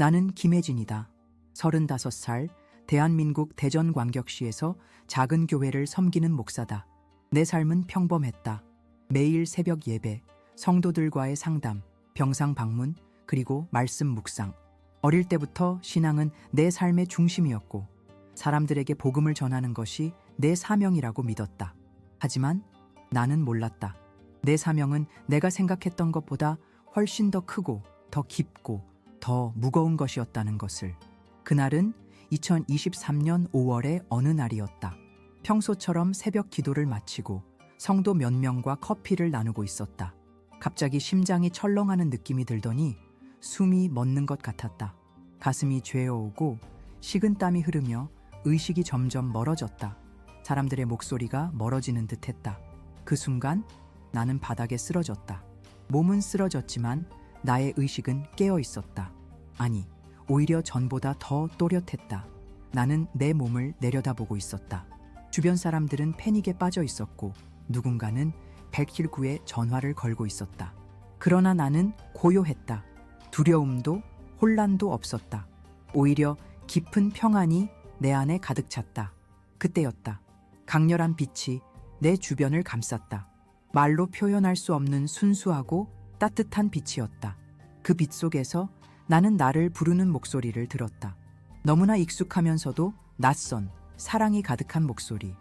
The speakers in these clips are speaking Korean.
나는 김혜진이다. 35살, 대한민국 대전광역시에서 작은 교회를 섬기는 목사다. 내 삶은 평범했다. 매일 새벽 예배, 성도들과의 상담, 병상 방문, 그리고 말씀 묵상. 어릴 때부터 신앙은 내 삶의 중심이었고, 사람들에게 복음을 전하는 것이 내 사명이라고 믿었다. 하지만 나는 몰랐다. 내 사명은 내가 생각했던 것보다 훨씬 더 크고 더 깊고 더 무거운 것이었다는 것을. 그날은 2023년 5월의 어느 날이었다. 평소처럼 새벽 기도를 마치고 성도 몇 명과 커피를 나누고 있었다. 갑자기 심장이 철렁하는 느낌이 들더니 숨이 멎는 것 같았다. 가슴이 죄어오고 식은 땀이 흐르며 의식이 점점 멀어졌다. 사람들의 목소리가 멀어지는 듯 했다. 그 순간 나는 바닥에 쓰러졌다. 몸은 쓰러졌지만 나의 의식은 깨어 있었다. 아니, 오히려 전보다 더 또렷했다. 나는 내 몸을 내려다보고 있었다. 주변 사람들은 패닉에 빠져 있었고 누군가는 119에 전화를 걸고 있었다. 그러나 나는 고요했다. 두려움도 혼란도 없었다. 오히려 깊은 평안이 내 안에 가득 찼다. 그때였다. 강렬한 빛이 내 주변을 감쌌다. 말로 표현할 수 없는 순수하고 따뜻한 빛이었다. 그 빛 속에서 나는 나를 부르는 목소리를 들었다. 너무나 익숙하면서도 낯선 사랑이 가득한 목소리.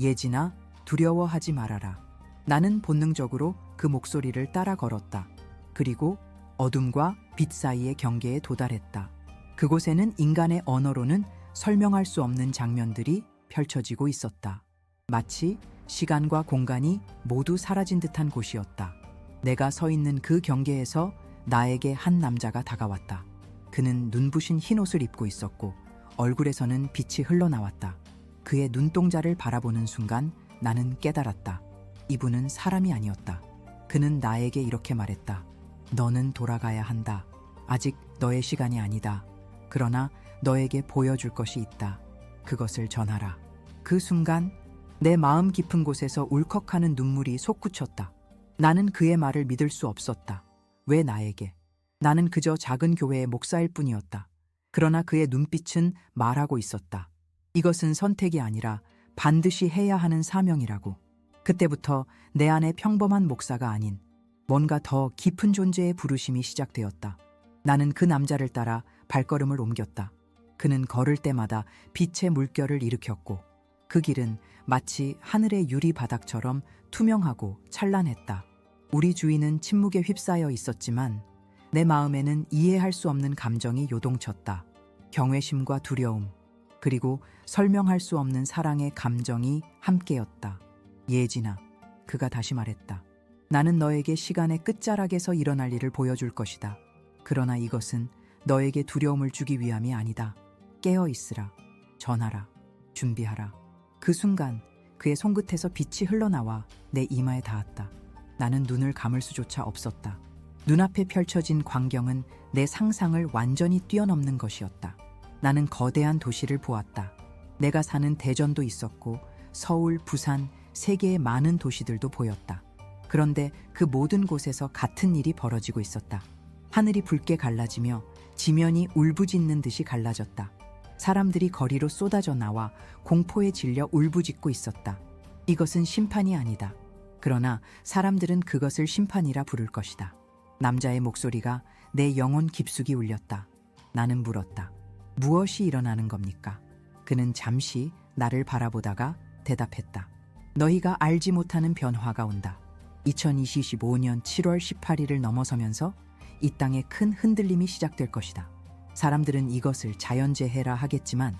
예진아, 두려워하지 말아라. 나는 본능적으로 그 목소리를 따라 걸었다. 그리고 어둠과 빛 사이의 경계에 도달했다. 그곳에는 인간의 언어로는 설명할 수 없는 장면들이 펼쳐지고 있었다. 마치 시간과 공간이 모두 사라진 듯한 곳이었다. 내가 서 있는 그 경계에서 나에게 한 남자가 다가왔다. 그는 눈부신 흰 옷을 입고 있었고 얼굴에서는 빛이 흘러나왔다. 그의 눈동자를 바라보는 순간 나는 깨달았다. 이분은 사람이 아니었다. 그는 나에게 이렇게 말했다. 너는 돌아가야 한다. 아직 너의 시간이 아니다. 그러나 너에게 보여줄 것이 있다. 그것을 전하라. 그 순간 내 마음 깊은 곳에서 울컥하는 눈물이 솟구쳤다. 나는 그의 말을 믿을 수 없었다. 왜 나에게? 나는 그저 작은 교회의 목사일 뿐이었다. 그러나 그의 눈빛은 말하고 있었다. 이것은 선택이 아니라 반드시 해야 하는 사명이라고. 그때부터 내 안에 평범한 목사가 아닌 뭔가 더 깊은 존재의 부르심이 시작되었다. 나는 그 남자를 따라 발걸음을 옮겼다. 그는 걸을 때마다 빛의 물결을 일으켰고 그 길은 마치 하늘의 유리 바닥처럼 투명하고 찬란했다. 우리 주위는 침묵에 휩싸여 있었지만 내 마음에는 이해할 수 없는 감정이 요동쳤다. 경외심과 두려움, 그리고 설명할 수 없는 사랑의 감정이 함께였다. 예진아, 그가 다시 말했다. 나는 너에게 시간의 끝자락에서 일어날 일을 보여줄 것이다. 그러나 이것은 너에게 두려움을 주기 위함이 아니다. 깨어 있으라. 전하라. 준비하라. 그 순간 그의 손끝에서 빛이 흘러나와 내 이마에 닿았다. 나는 눈을 감을 수조차 없었다. 눈앞에 펼쳐진 광경은 내 상상을 완전히 뛰어넘는 것이었다. 나는 거대한 도시를 보았다. 내가 사는 대전도 있었고 서울, 부산, 세계의 많은 도시들도 보였다. 그런데 그 모든 곳에서 같은 일이 벌어지고 있었다. 하늘이 붉게 갈라지며 지면이 울부짖는 듯이 갈라졌다. 사람들이 거리로 쏟아져 나와 공포에 질려 울부짖고 있었다. 이것은 심판이 아니다. 그러나 사람들은 그것을 심판이라 부를 것이다. 남자의 목소리가 내 영혼 깊숙이 울렸다. 나는 물었다. 무엇이 일어나는 겁니까? 그는 잠시 나를 바라보다가 대답했다. 너희가 알지 못하는 변화가 온다. 2025년 7월 18일을 넘어서면서 이 땅에 큰 흔들림이 시작될 것이다. 사람들은 이것을 자연재해라 하겠지만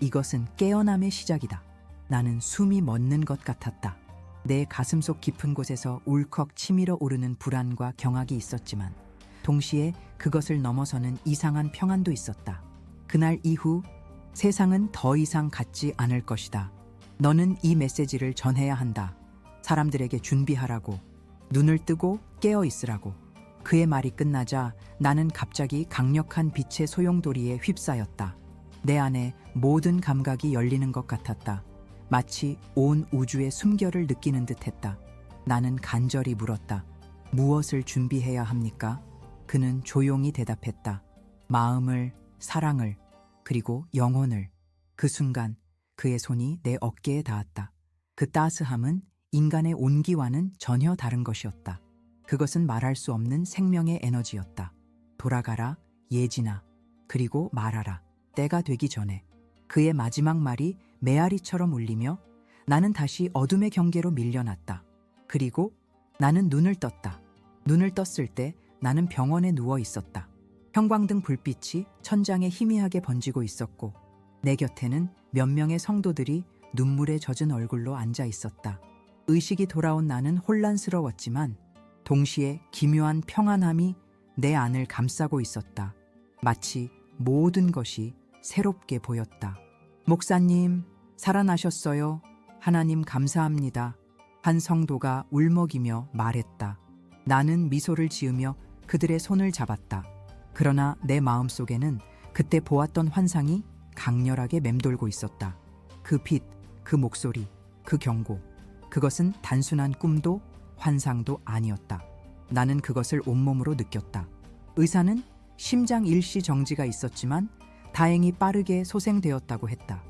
이것은 깨어남의 시작이다. 나는 숨이 멎는 것 같았다. 내 가슴속 깊은 곳에서 울컥 치밀어 오르는 불안과 경악이 있었지만 동시에 그것을 넘어서는 이상한 평안도 있었다. 그날 이후 세상은 더 이상 같지 않을 것이다. 너는 이 메시지를 전해야 한다. 사람들에게 준비하라고. 눈을 뜨고 깨어 있으라고. 그의 말이 끝나자 나는 갑자기 강력한 빛의 소용돌이에 휩싸였다. 내 안에 모든 감각이 열리는 것 같았다. 마치 온 우주의 숨결을 느끼는 듯 했다. 나는 간절히 물었다. 무엇을 준비해야 합니까? 그는 조용히 대답했다. 마음을, 사랑을, 그리고 영혼을. 그 순간 그의 손이 내 어깨에 닿았다. 그 따스함은 인간의 온기와는 전혀 다른 것이었다. 그것은 말할 수 없는 생명의 에너지였다. 돌아가라, 예진아. 그리고 말하라. 때가 되기 전에. 그의 마지막 말이 메아리처럼 울리며 나는 다시 어둠의 경계로 밀려났다. 그리고 나는 눈을 떴다. 눈을 떴을 때 나는 병원에 누워 있었다. 형광등 불빛이 천장에 희미하게 번지고 있었고 내 곁에는 몇 명의 성도들이 눈물에 젖은 얼굴로 앉아 있었다. 의식이 돌아온 나는 혼란스러웠지만 동시에 기묘한 평안함이 내 안을 감싸고 있었다. 마치 모든 것이 새롭게 보였다. 목사님, 살아나셨어요. 하나님 감사합니다. 한 성도가 울먹이며 말했다. 나는 미소를 지으며 그들의 손을 잡았다. 그러나 내 마음 속에는 그때 보았던 환상이 강렬하게 맴돌고 있었다. 그 빛, 그 목소리, 그 경고. 그것은 단순한 꿈도 환상도 아니었다. 나는 그것을 온몸으로 느꼈다. 의사는 심장 일시 정지가 있었지만 다행히 빠르게 소생되었다고 했다.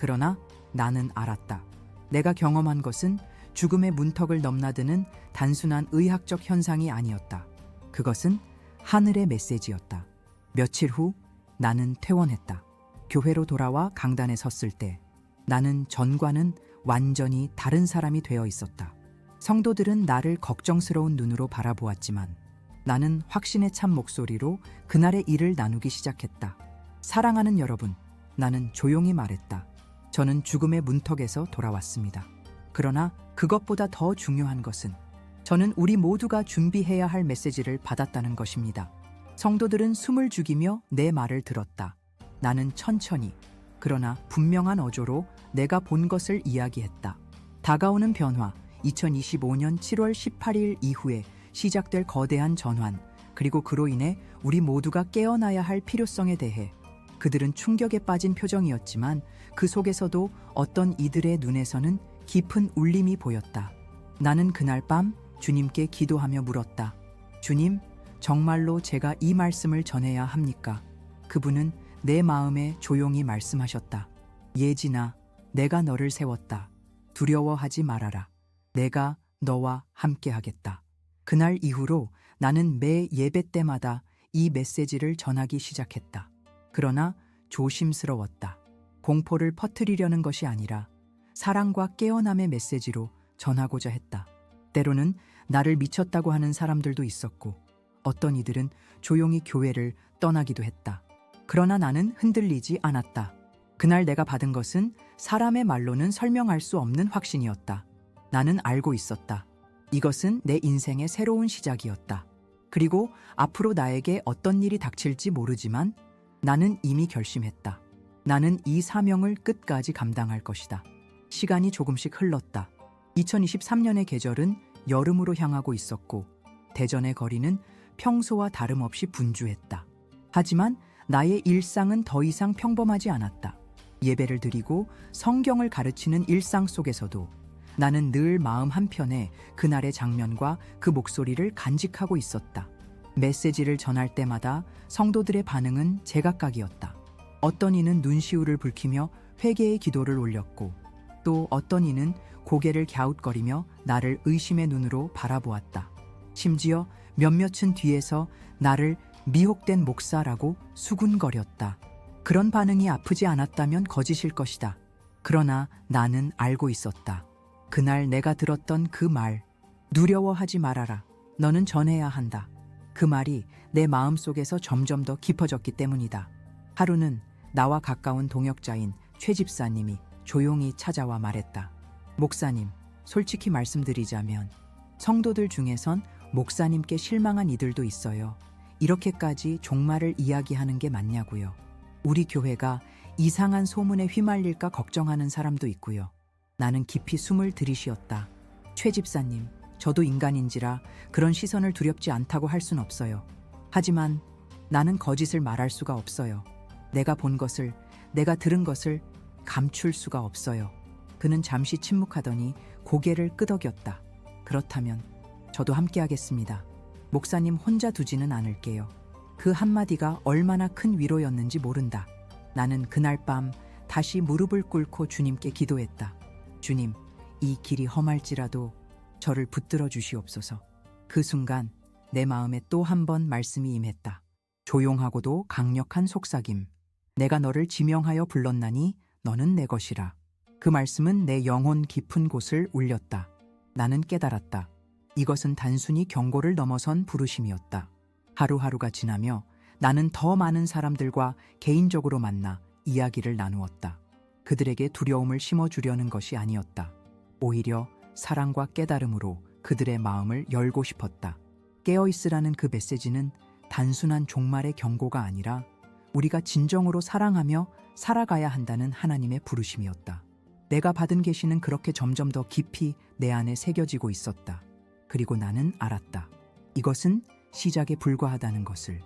그러나 나는 알았다. 내가 경험한 것은 죽음의 문턱을 넘나드는 단순한 의학적 현상이 아니었다. 그것은 하늘의 메시지였다. 며칠 후 나는 퇴원했다. 교회로 돌아와 강단에 섰을 때 나는 전과는 완전히 다른 사람이 되어 있었다. 성도들은 나를 걱정스러운 눈으로 바라보았지만 나는 확신에 찬 목소리로 그날의 일을 나누기 시작했다. 사랑하는 여러분, 나는 조용히 말했다. 저는 죽음의 문턱에서 돌아왔습니다. 그러나 그것보다 더 중요한 것은 저는 우리 모두가 준비해야 할 메시지를 받았다는 것입니다. 성도들은 숨을 죽이며 내 말을 들었다. 나는 천천히, 그러나 분명한 어조로 내가 본 것을 이야기했다. 다가오는 변화, 2025년 7월 18일 이후에 시작될 거대한 전환, 그리고 그로 인해 우리 모두가 깨어나야 할 필요성에 대해 그들은 충격에 빠진 표정이었지만 그 속에서도 어떤 이들의 눈에서는 깊은 울림이 보였다. 나는 그날 밤 주님께 기도하며 물었다. 주님, 정말로 제가 이 말씀을 전해야 합니까? 그분은 내 마음에 조용히 말씀하셨다. 예진아, 내가 너를 세웠다. 두려워하지 말아라. 내가 너와 함께하겠다. 그날 이후로 나는 매 예배 때마다 이 메시지를 전하기 시작했다. 그러나 조심스러웠다. 공포를 퍼뜨리려는 것이 아니라 사랑과 깨어남의 메시지로 전하고자 했다. 때로는 나를 미쳤다고 하는 사람들도 있었고 어떤 이들은 조용히 교회를 떠나기도 했다. 그러나 나는 흔들리지 않았다. 그날 내가 받은 것은 사람의 말로는 설명할 수 없는 확신이었다. 나는 알고 있었다. 이것은 내 인생의 새로운 시작이었다. 그리고 앞으로 나에게 어떤 일이 닥칠지 모르지만 나는 이미 결심했다. 나는 이 사명을 끝까지 감당할 것이다. 시간이 조금씩 흘렀다. 2023년의 계절은 여름으로 향하고 있었고 대전의 거리는 평소와 다름없이 분주했다. 하지만 나의 일상은 더 이상 평범하지 않았다. 예배를 드리고 성경을 가르치는 일상 속에서도 나는 늘 마음 한편에 그날의 장면과 그 목소리를 간직하고 있었다. 메시지를 전할 때마다 성도들의 반응은 제각각이었다. 어떤 이는 눈시울을 붉히며 회개의 기도를 올렸고 또 어떤 이는 고개를 갸웃거리며 나를 의심의 눈으로 바라보았다. 심지어 몇몇은 뒤에서 나를 미혹된 목사라고 수군거렸다. 그런 반응이 아프지 않았다면 거짓일 것이다. 그러나 나는 알고 있었다. 그날 내가 들었던 그 말, 두려워하지 말아라. 너는 전해야 한다. 그 말이 내 마음 속에서 점점 더 깊어졌기 때문이다. 하루는 나와 가까운 동역자인 최 집사님이 조용히 찾아와 말했다. 목사님, 솔직히 말씀드리자면 성도들 중에선 목사님께 실망한 이들도 있어요. 이렇게까지 종말을 이야기하는 게 맞냐고요. 우리 교회가 이상한 소문에 휘말릴까 걱정하는 사람도 있고요. 나는 깊이 숨을 들이쉬었다. 최 집사님, 저도 인간인지라 그런 시선을 두렵지 않다고 할 순 없어요. 하지만 나는 거짓을 말할 수가 없어요. 내가 본 것을, 내가 들은 것을 감출 수가 없어요. 그는 잠시 침묵하더니 고개를 끄덕였다. 그렇다면 저도 함께 하겠습니다. 목사님 혼자 두지는 않을게요. 그 한마디가 얼마나 큰 위로였는지 모른다. 나는 그날 밤 다시 무릎을 꿇고 주님께 기도했다. 주님, 이 길이 험할지라도 저를 붙들어 주시옵소서. 그 순간 내 마음에 또 한 번 말씀이 임했다. 조용하고도 강력한 속삭임. 내가 너를 지명하여 불렀나니 너는 내 것이라. 그 말씀은 내 영혼 깊은 곳을 울렸다. 나는 깨달았다. 이것은 단순히 경고를 넘어선 부르심이었다. 하루하루가 지나며 나는 더 많은 사람들과 개인적으로 만나 이야기를 나누었다. 그들에게 두려움을 심어주려는 것이 아니었다. 오히려 사랑과 깨달음으로 그들의 마음을 열고 싶었다. 깨어있으라는 그 메시지는 단순한 종말의 경고가 아니라 우리가 진정으로 사랑하며 살아가야 한다는 하나님의 부르심이었다. 내가 받은 계시는 그렇게 점점 더 깊이 내 안에 새겨지고 있었다. 그리고 나는 알았다. 이것은 시작에 불과하다는 것을.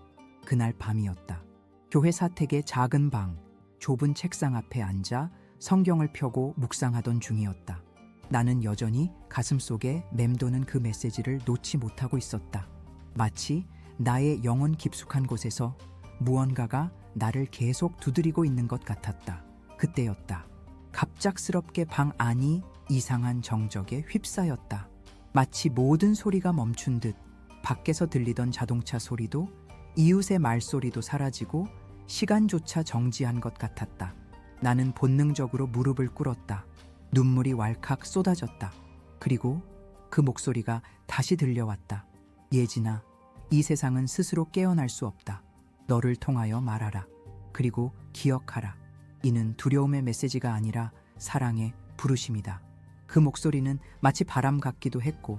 그날 밤이었다. 교회 사택의 작은 방, 좁은 책상 앞에 앉아 성경을 펴고 묵상하던 중이었다. 나는 여전히 가슴 속에 맴도는 그 메시지를 놓지 못하고 있었다. 마치 나의 영혼 깊숙한 곳에서 무언가가 나를 계속 두드리고 있는 것 같았다. 그때였다. 갑작스럽게 방 안이 이상한 정적에 휩싸였다. 마치 모든 소리가 멈춘 듯 밖에서 들리던 자동차 소리도 이웃의 말소리도 사라지고 시간조차 정지한 것 같았다. 나는 본능적으로 무릎을 꿇었다. 눈물이 왈칵 쏟아졌다. 그리고 그 목소리가 다시 들려왔다. 예진아, 이 세상은 스스로 깨어날 수 없다. 너를 통하여 말하라. 그리고 기억하라. 이는 두려움의 메시지가 아니라 사랑의 부르심이다. 그 목소리는 마치 바람 같기도 했고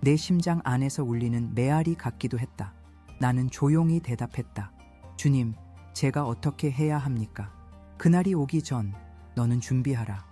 내 심장 안에서 울리는 메아리 같기도 했다. 나는 조용히 대답했다. 주님, 제가 어떻게 해야 합니까? 그날이 오기 전 너는 준비하라.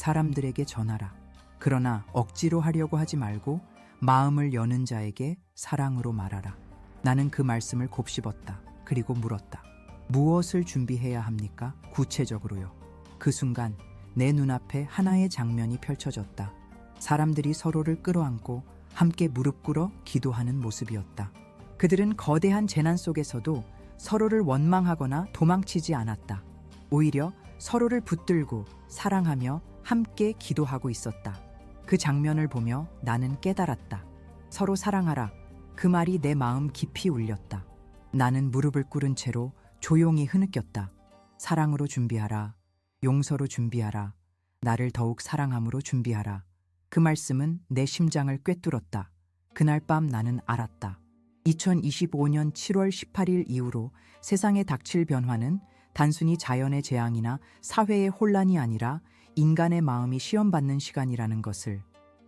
사람들에게 전하라. 그러나 억지로 하려고 하지 말고 마음을 여는 자에게 사랑으로 말하라. 나는 그 말씀을 곱씹었다. 그리고 물었다. 무엇을 준비해야 합니까? 구체적으로요. 그 순간 내 눈앞에 하나의 장면이 펼쳐졌다. 사람들이 서로를 끌어안고 함께 무릎 꿇어 기도하는 모습이었다. 그들은 거대한 재난 속에서도 서로를 원망하거나 도망치지 않았다. 오히려 서로를 붙들고 사랑하며 함께 기도하고 있었다. 그 장면을 보며 나는 깨달았다. 서로 사랑하라. 그 말이 내 마음 깊이 울렸다. 나는 무릎을 꿇은 채로 조용히 흐느꼈다. 사랑으로 준비하라. 용서로 준비하라. 나를 더욱 사랑함으로 준비하라. 그 말씀은 내 심장을 꿰뚫었다. 그날 밤 나는 알았다. 2025년 7월 18일 이후로 세상에 닥칠 변화는 단순히 자연의 재앙이나 사회의 혼란이 아니라 인간의 마음이 시험받는 시간이라는 것을.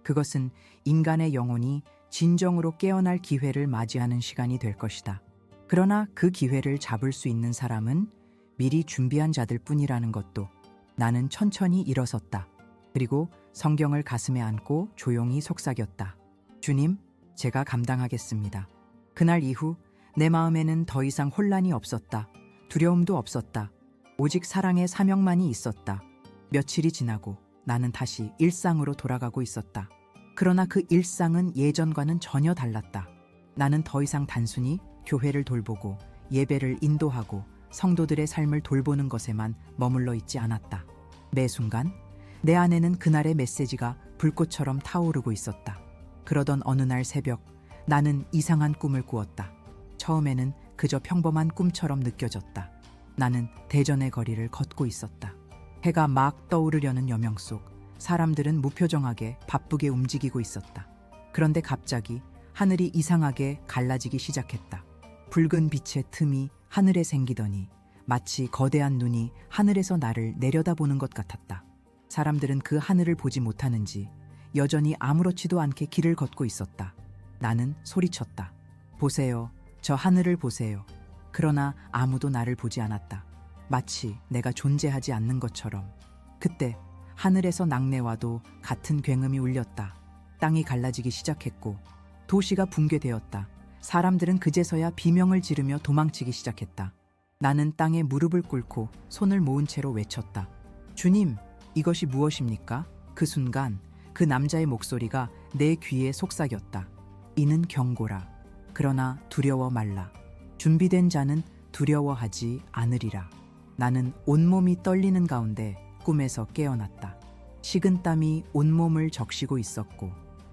그것은 인간의 영혼이 진정으로 깨어날 기회를 맞이하는 시간이 될 것이다. 그러나 그 기회를 잡을 수 있는 사람은 미리 준비한 자들 뿐이라는 것도 나는 천천히 일어섰다. 그리고 성경을 가슴에 안고 조용히 속삭였다. 주님, 제가 감당하겠습니다. 그날 이후 내 마음에는 더 이상 혼란이 없었다. 두려움도 없었다. 오직 사랑의 사명만이 있었다. 며칠이 지나고 나는 다시 일상으로 돌아가고 있었다. 그러나 그 일상은 예전과는 전혀 달랐다. 나는 더 이상 단순히 교회를 돌보고 예배를 인도하고 성도들의 삶을 돌보는 것에만 머물러 있지 않았다. 매 순간 내 안에는 그날의 메시지가 불꽃처럼 타오르고 있었다. 그러던 어느 날 새벽 나는 이상한 꿈을 꾸었다. 처음에는 그저 평범한 꿈처럼 느껴졌다. 나는 대전의 거리를 걷고 있었다. 해가 막 떠오르려는 여명 속 사람들은 무표정하게 바쁘게 움직이고 있었다. 그런데 갑자기 하늘이 이상하게 갈라지기 시작했다. 붉은 빛의 틈이 하늘에 생기더니 마치 거대한 눈이 하늘에서 나를 내려다보는 것 같았다. 사람들은 그 하늘을 보지 못하는지 여전히 아무렇지도 않게 길을 걷고 있었다. 나는 소리쳤다. 보세요. 저 하늘을 보세요. 그러나 아무도 나를 보지 않았다. 마치 내가 존재하지 않는 것처럼. 그때 하늘에서 낙내와도 같은 굉음이 울렸다. 땅이 갈라지기 시작했고 도시가 붕괴되었다. 사람들은 그제서야 비명을 지르며 도망치기 시작했다. 나는 땅에 무릎을 꿇고 손을 모은 채로 외쳤다. 주님, 이것이 무엇입니까? 그 순간 그 남자의 목소리가 내 귀에 속삭였다. 이는 경고라. 그러나 두려워 말라. 준비된 자는 두려워하지 않으리라. 나는 온몸이 떨리는 가운데 꿈에서 깨어났다. 식은 땀이 온몸을 적시고 있었고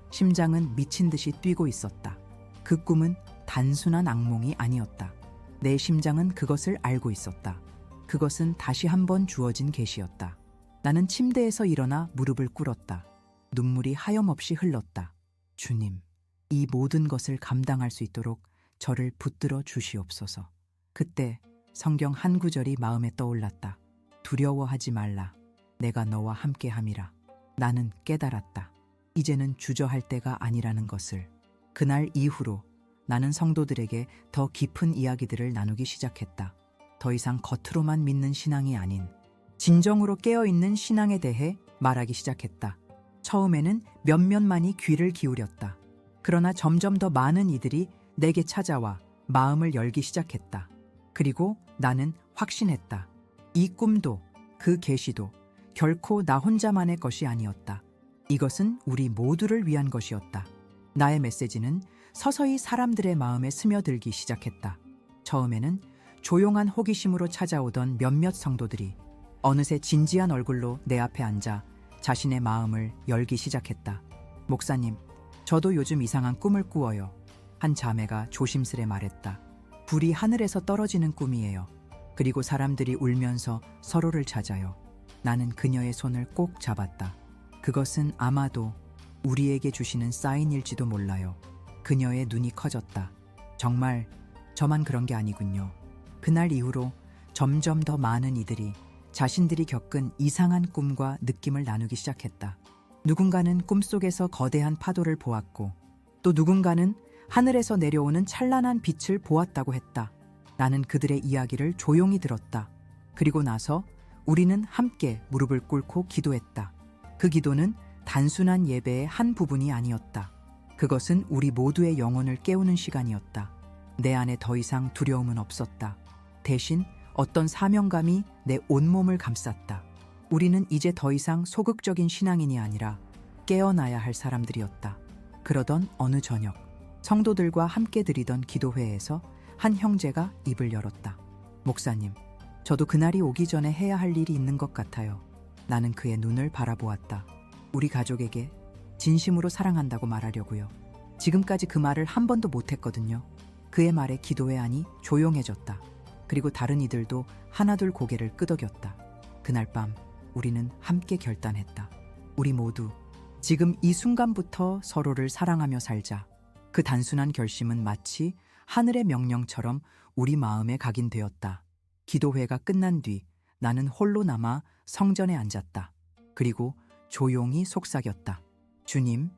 심장은 미친 듯이 뛰고 있었다. 그 꿈은 단순한 악몽이 아니었다. 내 심장은 그것을 알고 있었다. 그것은 다시 한번 주어진 계시였다. 나는 침대에서 일어나 무릎을 꿇었다. 눈물이 하염없이 흘렀다. 주님, 이 모든 것을 감당할 수 있도록 저를 붙들어 주시옵소서. 그때 성경 한 구절이 마음에 떠올랐다. 두려워하지 말라. 내가 너와 함께 함이라. 나는 깨달았다. 이제는 주저할 때가 아니라는 것을. 그날 이후로 나는 성도들에게 더 깊은 이야기들을 나누기 시작했다. 더 이상 겉으로만 믿는 신앙이 아닌 진정으로 깨어있는 신앙에 대해 말하기 시작했다. 처음에는 몇몇만이 귀를 기울였다. 그러나 점점 더 많은 이들이 내게 찾아와 마음을 열기 시작했다. 그리고 나는 확신했다. 이 꿈도 그 계시도 결코 나 혼자만의 것이 아니었다. 이것은 우리 모두를 위한 것이었다. 나의 메시지는 서서히 사람들의 마음에 스며들기 시작했다. 처음에는 조용한 호기심으로 찾아오던 몇몇 성도들이 어느새 진지한 얼굴로 내 앞에 앉아 자신의 마음을 열기 시작했다. 목사님, 저도 요즘 이상한 꿈을 꾸어요. 한 자매가 조심스레 말했다. 불이 하늘에서 떨어지는 꿈이에요. 그리고 사람들이 울면서 서로를 찾아요. 나는 그녀의 손을 꼭 잡았다. 그것은 아마도 우리에게 주시는 사인일지도 몰라요. 그녀의 눈이 커졌다. 정말 저만 그런 게 아니군요. 그날 이후로 점점 더 많은 이들이 자신들이 겪은 이상한 꿈과 느낌을 나누기 시작했다. 누군가는 꿈속에서 거대한 파도를 보았고 또 누군가는 하늘에서 내려오는 찬란한 빛을 보았다고 했다. 나는 그들의 이야기를 조용히 들었다. 그리고 나서 우리는 함께 무릎을 꿇고 기도했다. 그 기도는 단순한 예배의 한 부분이 아니었다. 그것은 우리 모두의 영혼을 깨우는 시간이었다. 내 안에 더 이상 두려움은 없었다. 대신 어떤 사명감이 내 온몸을 감쌌다. 우리는 이제 더 이상 소극적인 신앙인이 아니라 깨어나야 할 사람들이었다. 그러던 어느 저녁, 성도들과 함께 드리던 기도회에서 한 형제가 입을 열었다. 목사님, 저도 그날이 오기 전에 해야 할 일이 있는 것 같아요. 나는 그의 눈을 바라보았다. 우리 가족에게 진심으로 사랑한다고 말하려고요. 지금까지 그 말을 한 번도 못했거든요. 그의 말에 기도회 안이 조용해졌다. 그리고 다른 이들도 하나둘 고개를 끄덕였다. 그날 밤 우리는 함께 결단했다. 우리 모두 지금 이 순간부터 서로를 사랑하며 살자. 그 단순한 결심은 마치 하늘의 명령처럼 우리 마음에 각인되었다. 기도회가 끝난 뒤 나는 홀로 남아 성전에 앉았다. 그리고 조용히 속삭였다. 주님,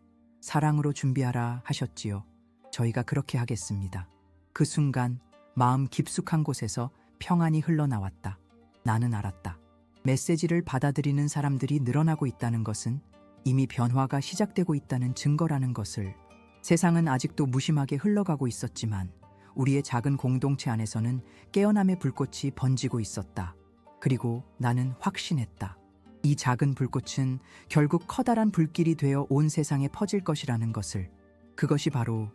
사랑으로 준비하라 하셨지요. 저희가 그렇게 하겠습니다. 그 순간 마음 깊숙한 곳에서 평안이 흘러나왔다. 나는 알았다. 메시지를 받아들이는 사람들이 늘어나고 있다는 것은 이미 변화가 시작되고 있다는 증거라는 것을 세상은 아직도 무심하게 흘러가고 있었지만 우리의 작은 공동체 안에서는 깨어남의 불꽃이 번지고 있었다. 그리고 나는 확신했다. 이 작은 불꽃은 결국 커다란 불길이 되어 온 세상에 퍼질 것이라는 것을 그것이 바로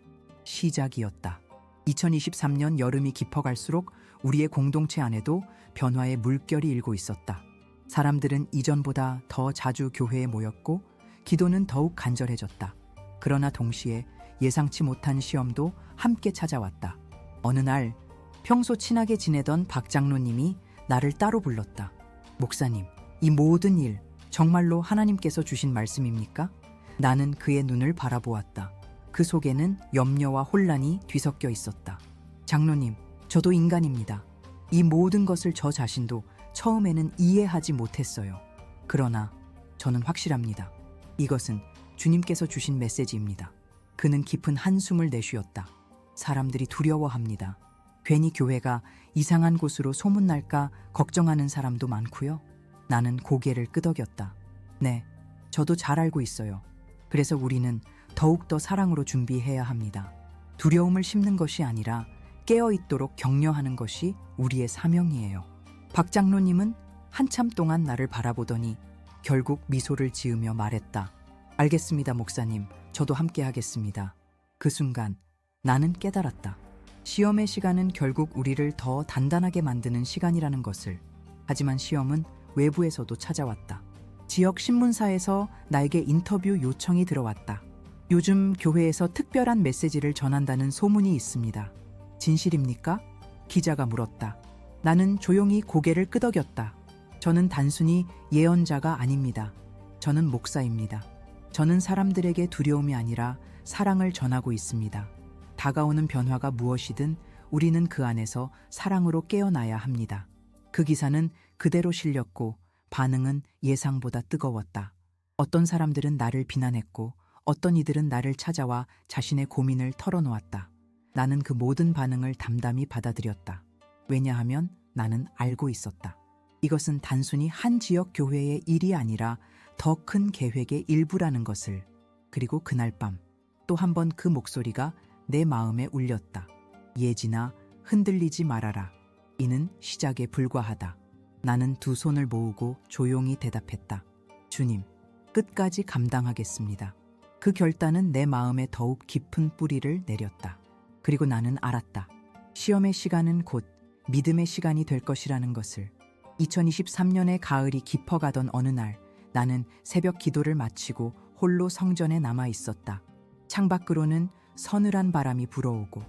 시작이었다. 2023년 여름이 깊어갈수록 우리의 공동체 안에도 변화의 물결이 일고 있었다. 사람들은 이전보다 더 자주 교회에 모였고 기도는 더욱 간절해졌다. 그러나 동시에 예상치 못한 시험도 함께 찾아왔다. 어느 날 평소 친하게 지내던 박 장로님이 나를 따로 불렀다. 목사님, 이 모든 일 정말로 하나님께서 주신 말씀입니까? 나는 그의 눈을 바라보았다. 그 속에는 염려와 혼란이 뒤섞여 있었다. 장로님, 저도 인간입니다. 이 모든 것을 저 자신도 처음에는 이해하지 못했어요. 그러나 저는 확실합니다. 이것은 주님께서 주신 메시지입니다. 그는 깊은 한숨을 내쉬었다. 사람들이 두려워합니다. 괜히 교회가 이상한 곳으로 소문날까 걱정하는 사람도 많고요. 나는 고개를 끄덕였다. 네, 저도 잘 알고 있어요. 그래서 우리는 더욱더 사랑으로 준비해야 합니다. 두려움을 심는 것이 아니라 깨어 있도록 격려하는 것이 우리의 사명이에요. 박 장로님은 한참 동안 나를 바라보더니 결국 미소를 지으며 말했다. 알겠습니다, 목사님. 저도 함께 하겠습니다. 그 순간 나는 깨달았다. 시험의 시간은 결국 우리를 더 단단하게 만드는 시간이라는 것을. 하지만 시험은 외부에서도 찾아왔다. 지역 신문사에서 나에게 인터뷰 요청이 들어왔다. 요즘 교회에서 특별한 메시지를 전한다는 소문이 있습니다. 진실입니까? 기자가 물었다. 나는 조용히 고개를 끄덕였다. 저는 단순히 예언자가 아닙니다. 저는 목사입니다. 저는 사람들에게 두려움이 아니라 사랑을 전하고 있습니다. 다가오는 변화가 무엇이든 우리는 그 안에서 사랑으로 깨어나야 합니다. 그 기사는 그대로 실렸고 반응은 예상보다 뜨거웠다. 어떤 사람들은 나를 비난했고 어떤 이들은 나를 찾아와 자신의 고민을 털어놓았다. 나는 그 모든 반응을 담담히 받아들였다. 왜냐하면 나는 알고 있었다. 이것은 단순히 한 지역 교회의 일이 아니라 더 큰 계획의 일부라는 것을. 그리고 그날 밤 또 한 번 그 목소리가 내 마음에 울렸다. 예진아, 흔들리지 말아라. 이는 시작에 불과하다. 나는 두 손을 모으고 조용히 대답했다. 주님, 끝까지 감당하겠습니다. 그 결단은 내 마음에 더욱 깊은 뿌리를 내렸다. 그리고 나는 알았다. 시험의 시간은 곧 믿음의 시간이 될 것이라는 것을. 2023년의 가을이 깊어가던 어느 날 나는 새벽 기도를 마치고 홀로 성전에 남아 있었다. 창밖으로는 서늘한 바람이 불어오고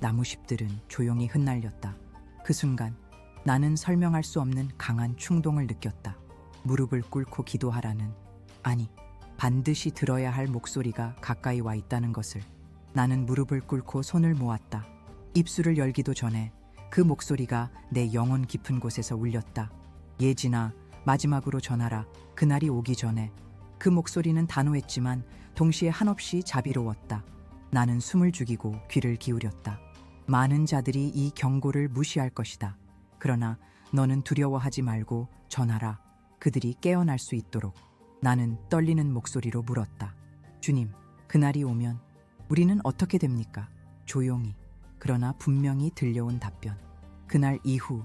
나무잎들은 조용히 흩날렸다. 그 순간 나는 설명할 수 없는 강한 충동을 느꼈다. 무릎을 꿇고 기도하라는 아니 반드시 들어야 할 목소리가 가까이 와 있다는 것을 나는 무릎을 꿇고 손을 모았다. 입술을 열기도 전에 그 목소리가 내 영혼 깊은 곳에서 울렸다. 예진아, 마지막으로 전하라. 그날이 오기 전에. 그 목소리는 단호했지만 동시에 한없이 자비로웠다. 나는 숨을 죽이고 귀를 기울였다. 많은 자들이 이 경고를 무시할 것이다. 그러나 너는 두려워하지 말고 전하라. 그들이 깨어날 수 있도록. 나는 떨리는 목소리로 물었다. 주님, 그날이 오면 우리는 어떻게 됩니까? 조용히. 그러나 분명히 들려온 답변. 그날 이후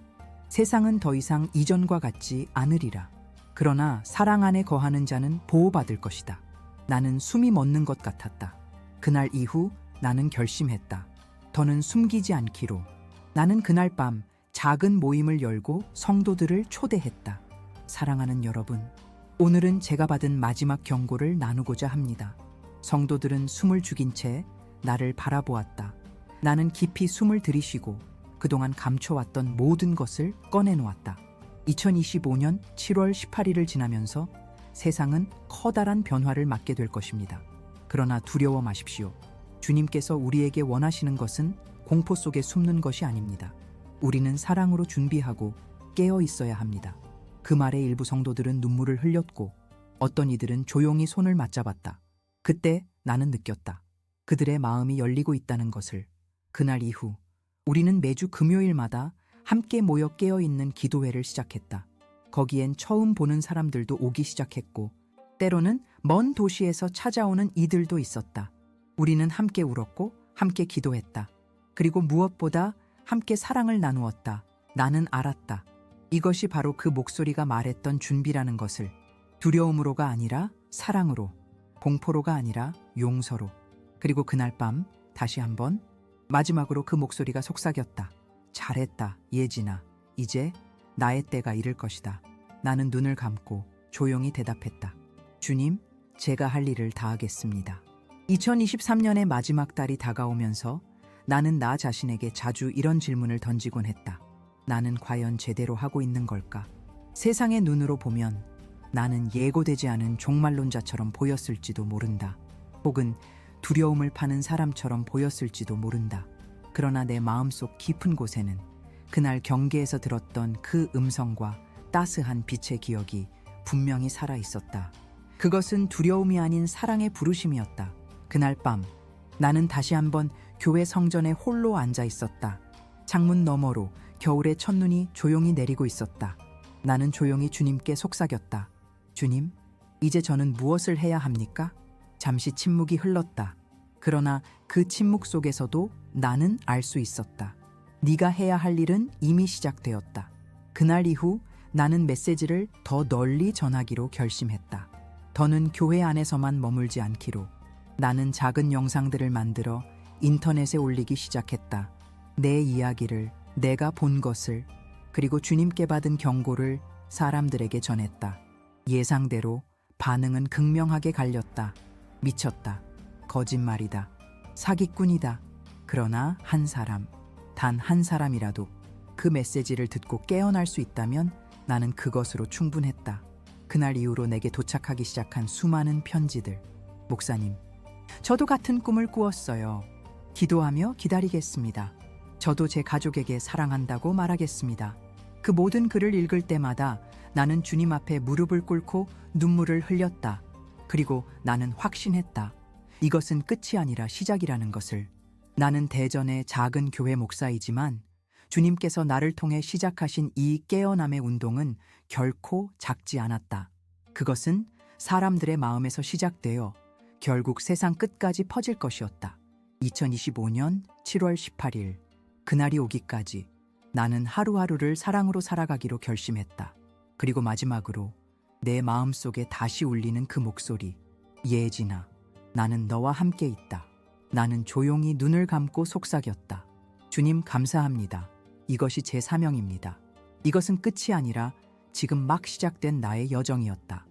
세상은 더 이상 이전과 같지 않으리라. 그러나 사랑 안에 거하는 자는 보호받을 것이다. 나는 숨이 멎는 것 같았다. 그날 이후 나는 결심했다. 더는 숨기지 않기로. 나는 그날 밤 작은 모임을 열고 성도들을 초대했다. 사랑하는 여러분, 오늘은 제가 받은 마지막 경고를 나누고자 합니다. 성도들은 숨을 죽인 채 나를 바라보았다. 나는 깊이 숨을 들이쉬고 그동안 감춰왔던 모든 것을 꺼내놓았다. 2025년 7월 18일을 지나면서 세상은 커다란 변화를 맞게 될 것입니다. 그러나 두려워 마십시오. 주님께서 우리에게 원하시는 것은 공포 속에 숨는 것이 아닙니다. 우리는 사랑으로 준비하고 깨어 있어야 합니다. 그 말에 일부 성도들은 눈물을 흘렸고 어떤 이들은 조용히 손을 맞잡았다. 그때 나는 느꼈다. 그들의 마음이 열리고 있다는 것을. 그날 이후 우리는 매주 금요일마다 함께 모여 깨어 있는 기도회를 시작했다. 거기엔 처음 보는 사람들도 오기 시작했고, 때로는 먼 도시에서 찾아오는 이들도 있었다. 우리는 함께 울었고, 함께 기도했다. 그리고 무엇보다 함께 사랑을 나누었다. 나는 알았다. 이것이 바로 그 목소리가 말했던 준비라는 것을. 두려움으로가 아니라 사랑으로, 공포로가 아니라 용서로. 그리고 그날 밤 다시 한번 마지막으로 그 목소리가 속삭였다. 잘했다, 예진아. 이제 나의 때가 이를 것이다. 나는 눈을 감고 조용히 대답했다. 주님, 제가 할 일을 다하겠습니다. 2023년의 마지막 달이 다가오면서 나는 나 자신에게 자주 이런 질문을 던지곤 했다. 나는 과연 제대로 하고 있는 걸까? 세상의 눈으로 보면 나는 예고되지 않은 종말론자처럼 보였을지도 모른다. 혹은 두려움을 파는 사람처럼 보였을지도 모른다. 그러나 내 마음속 깊은 곳에는 그날 경계에서 들었던 그 음성과 따스한 빛의 기억이 분명히 살아 있었다. 그것은 두려움이 아닌 사랑의 부르심이었다. 그날 밤 나는 다시 한번 교회 성전에 홀로 앉아 있었다. 창문 너머로 겨울의 첫눈이 조용히 내리고 있었다. 나는 조용히 주님께 속삭였다. 주님, 이제 저는 무엇을 해야 합니까? 잠시 침묵이 흘렀다. 그러나 그 침묵 속에서도 나는 알 수 있었다. 네가 해야 할 일은 이미 시작되었다. 그날 이후 나는 메시지를 더 널리 전하기로 결심했다. 더는 교회 안에서만 머물지 않기로. 나는 작은 영상들을 만들어 인터넷에 올리기 시작했다. 내 이야기를, 내가 본 것을, 그리고 주님께 받은 경고를 사람들에게 전했다. 예상대로 반응은 극명하게 갈렸다. 미쳤다. 거짓말이다. 사기꾼이다. 그러나 한 사람, 단 한 사람이라도 그 메시지를 듣고 깨어날 수 있다면 나는 그것으로 충분했다. 그날 이후로 내게 도착하기 시작한 수많은 편지들. 목사님, 저도 같은 꿈을 꾸었어요. 기도하며 기다리겠습니다. 저도 제 가족에게 사랑한다고 말하겠습니다. 그 모든 글을 읽을 때마다 나는 주님 앞에 무릎을 꿇고 눈물을 흘렸다. 그리고 나는 확신했다. 이것은 끝이 아니라 시작이라는 것을. 나는 대전의 작은 교회 목사이지만 주님께서 나를 통해 시작하신 이 깨어남의 운동은 결코 작지 않았다. 그것은 사람들의 마음에서 시작되어 결국 세상 끝까지 퍼질 것이었다. 2025년 7월 18일 그날이 오기까지 나는 하루하루를 사랑으로 살아가기로 결심했다. 그리고 마지막으로 내 마음속에 다시 울리는 그 목소리. 예진아, 나는 너와 함께 있다. 나는 조용히 눈을 감고 속삭였다. 주님 감사합니다. 이것이 제 사명입니다. 이것은 끝이 아니라 지금 막 시작된 나의 여정이었다.